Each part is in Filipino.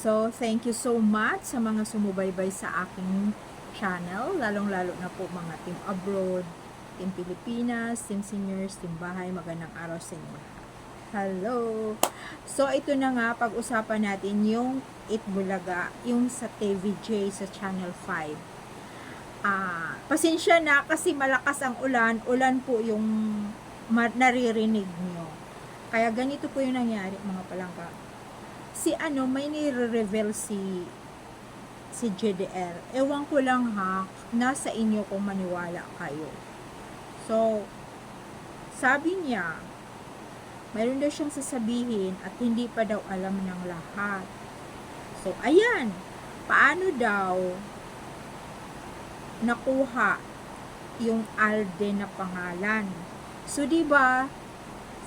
So, thank you so much sa mga sumubaybay sa aking channel, lalong-lalo na po mga team abroad, team Pilipinas, team seniors, team bahay, magandang araw sa inyo. Hello! So, ito na nga, pag-usapan natin yung Itbulaga, yung sa TVJ sa Channel 5. Ah, pasensya na kasi malakas ang ulan, ulan po yung naririnig nyo. Kaya ganito po yung nangyari mga palangka. Si ano, may nire-reveal si si JDR. Ewan ko lang ha, nasa inyo kung maniwala kayo. So, sabi niya, mayroon daw siyang sasabihin at hindi pa daw alam ng lahat. So, ayan, paano daw nakuha yung Alden na pangalan. So, di ba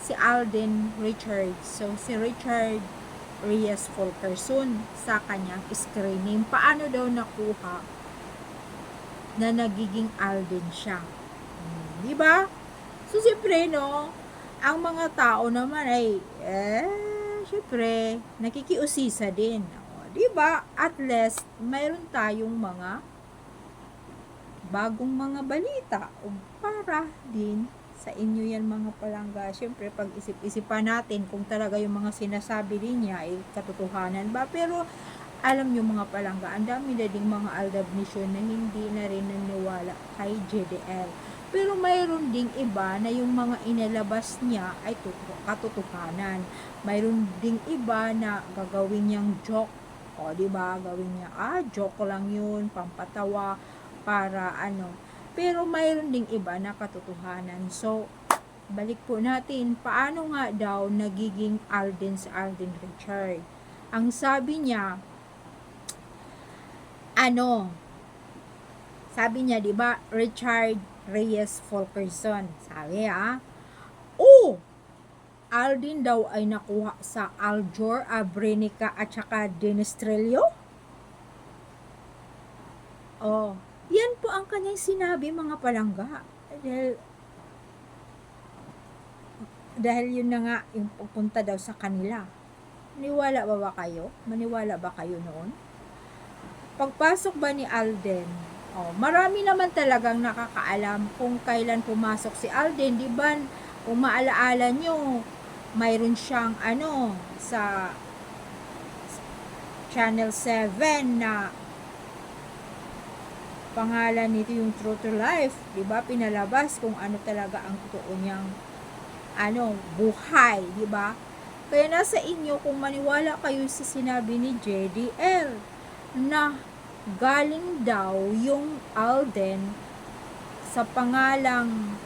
si Alden Richard. So, si Richard Reyes Fulkerson sa kanyang screen name. Paano daw nakuha na nagiging Alden siya? Hmm, di ba? So, siyempre, no, ang mga tao naman ay, eh, siyempre, nakikiusisa din. Di ba? At least, mayroon tayong mga bagong mga balita para din sa inyo yan mga palangga. Siyempre, pag isip-isipan natin kung talaga yung mga sinasabi din niya ay katotohanan ba. Pero, alam nyo mga palangga, ang dami na ding mga aldabnisyon na hindi na rin naniwala kay JDL. Pero mayroon ding iba na yung mga inalabas niya ay katotohanan. Mayroon ding iba na gagawin niyang joke. O, di ba? Gawin niya, ah, joke lang yun, pampatawa, para ano. Pero mayroon ding iba na katotohanan. So, balik po natin, paano nga daw nagiging Alden si Alden Richard? Ang sabi niya, ano, sabi niya, di ba, Richard Reyes Fulkerson. Sabi ah, oh, Alden daw ay nakuha sa Aljor, Abrenica at saka Denestrelio? Oh, yan po ang kanyang sinabi mga palangga. Dahil, dahil yun na nga yung pupunta daw sa kanila. Maniwala ba ba kayo? Maniwala ba kayo noon? Pagpasok ba ni Alden, oh, marami naman talagang nakakaalam kung kailan pumasok si Alden. Di ba, kung maalaala nyo, mayroon siyang ano, sa Channel 7 na pangalan nito yung True to Life, 'di ba? Pinalabas kung ano talaga ang totoo niyang ano, buhay, 'di ba? Kaya nasa inyo kung maniwala kayo sa sinabi ni JDL na galing daw yung Alden sa pangalang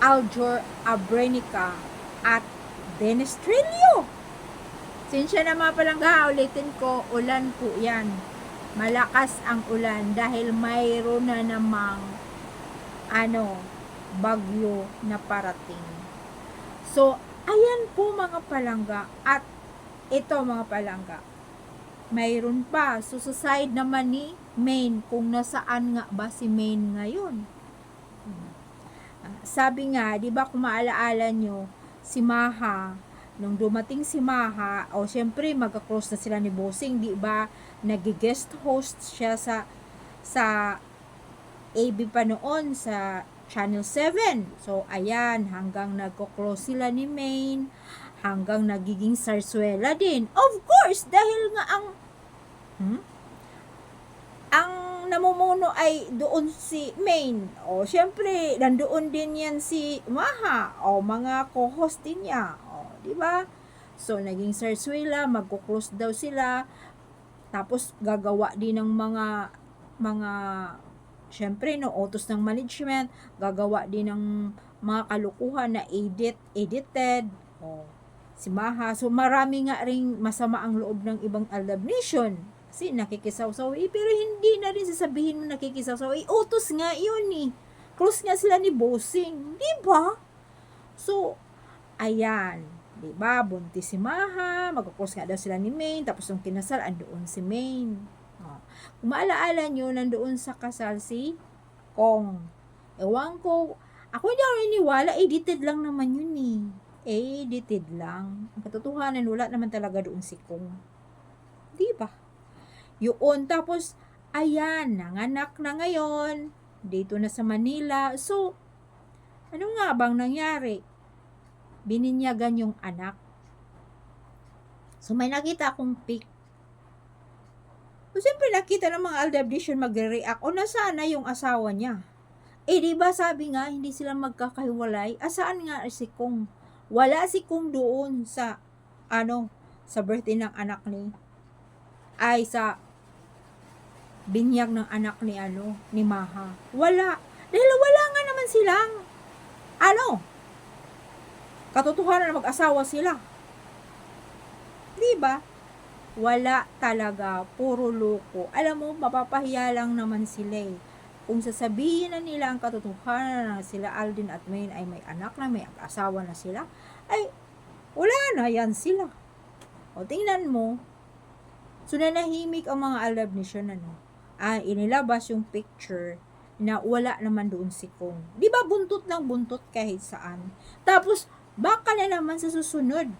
Aljor Abrenica at Denestrilio. Sinsya na mga palangga, ulitin ko, ulan po yan malakas ang ulan dahil mayroon na namang ano, bagyo na parating. So, ayan po mga palangga at ito mga palangga. Mayroon pa. So, sa side naman ni Maine, kung nasaan nga ba si Maine ngayon. Sabi nga, di ba kung maalaala nyo, si Maha, nung dumating si Maha, o syempre magka-close na sila ni Bossing, di ba? Nag-guest host siya sa sa AB pa noon sa Channel 7. So ayan, hanggang nagko-close sila ni Maine, hanggang nagiging sarsuela din. Of course, dahil nga ang hmm? ang namumuno ay doon si Maine. O, syempre, nandoon din yan si Maha. O, mga co-host din niya. Di ba? So, naging sarsuela, magko-close daw sila. Tapos, gagawa din ng mga, mga, syempre, no, utos ng management. Gagawa din ng mga kalukuhan na edit, edited. O, si Maha. So, marami nga ring masama ang loob ng ibang Aldab Nation. Kasi nakikisaw-saw. Eh, pero hindi na rin sasabihin mo nakikisaw-saw. Eh, utos nga yun eh. Close nga sila ni Bossing. Di ba? So, ayan. Di ba? Buntis si Maha. Magkaklos nga daw sila ni Maine. Tapos nung kinasal, andoon si Maine. Oh. Kung maalaala nyo, nandoon sa kasal si Kong. Ewan ko. Ako hindi ako niniwala. Edited lang naman yun eh. edited lang. Ang katotohanan, wala naman talaga doon si Kong. Di ba? Yun, tapos, ayan, nanganak na ngayon, dito na sa Manila. So, ano nga bang nangyari? Bininyagan yung anak. So, may nakita akong pic. So, siyempre nakita ng mga Aldabdician magre-react. O, nasaan na yung asawa niya? Eh, di ba sabi nga, hindi sila magkakahiwalay? Asaan nga si Kong? Wala si Kong doon sa, ano, sa birthday ng anak ni, ay sa binyag ng anak ni, ano, ni Maha. Wala. Dahil wala nga naman silang, ano, katotohanan na mag-asawa sila. Di ba? Wala talaga, puro loko. Alam mo, mapapahiya lang naman sila eh. Kung sasabihin na nila ang katotohanan na sila Aldin at Maine ay may anak na, may asawa na sila, ay wala na yan sila. O tingnan mo, so nanahimik ang mga Aldab Nation ano, ah, inilabas yung picture na wala naman doon si Kong. Di ba buntot lang buntot kahit saan? Tapos, baka na naman sa susunod.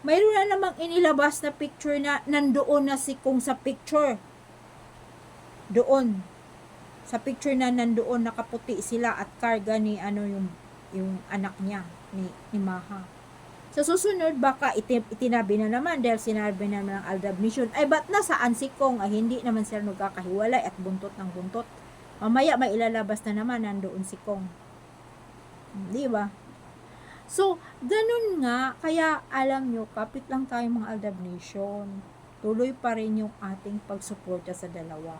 Mayroon na namang inilabas na picture na nandoon na si Kong sa picture. Doon. Sa picture na nandoon nakaputi sila at karga ni ano yung yung anak niya ni, ni Maha. Sa susunod, baka iti, itinabi na naman dahil sinabi na naman ng Aldab Mission, ay ba't nasaan si Kong? Ay hindi naman sila nagkakahiwalay at buntot ng buntot. Mamaya may ilalabas na naman nandoon si Kong. Di ba? So, ganun nga, kaya alam nyo, kapit lang tayo mga Aldab Nation. Tuloy pa rin yung ating pagsuporta sa dalawa.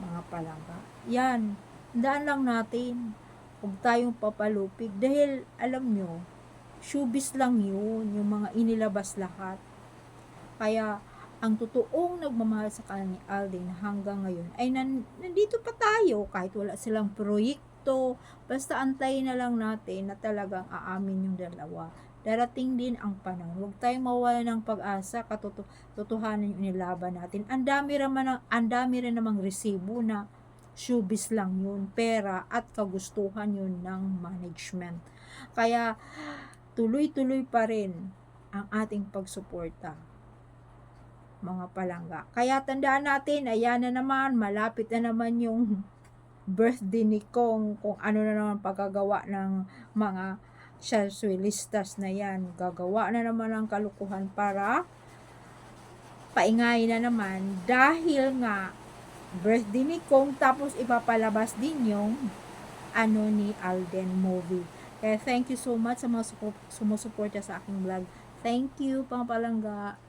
Mga palangga. Yan, daan lang natin. Huwag tayong papalupig. Dahil, alam nyo, showbiz lang yun, yung mga inilabas lahat. Kaya, ang totoong nagmamahal sa kanya ni Alden hanggang ngayon ay nan, nandito pa tayo kahit wala silang proyekto. Basta antayin na lang natin na talagang aamin yung dalawa. Darating din ang panahon. Huwag tayong mawala ng pag-asa, katotohanan yung nilaban natin. Ang dami rin, man, ang dami rin namang resibo na showbiz lang yun, pera at kagustuhan yun ng management. Kaya, tuloy-tuloy pa rin ang ating pagsuporta mga palangga. Kaya tandaan natin, ayan na naman, malapit na naman yung birthday ni Kong, kung ano na naman pagkagawa ng mga shalswilistas na yan. Gagawa na naman ang kalukuhan para paingay na naman dahil nga birthday ni Kong tapos ipapalabas din yung ano ni Alden movie. Kaya thank you so much sa mga supo- sumusuporta sa aking vlog. Thank you, pang palangga.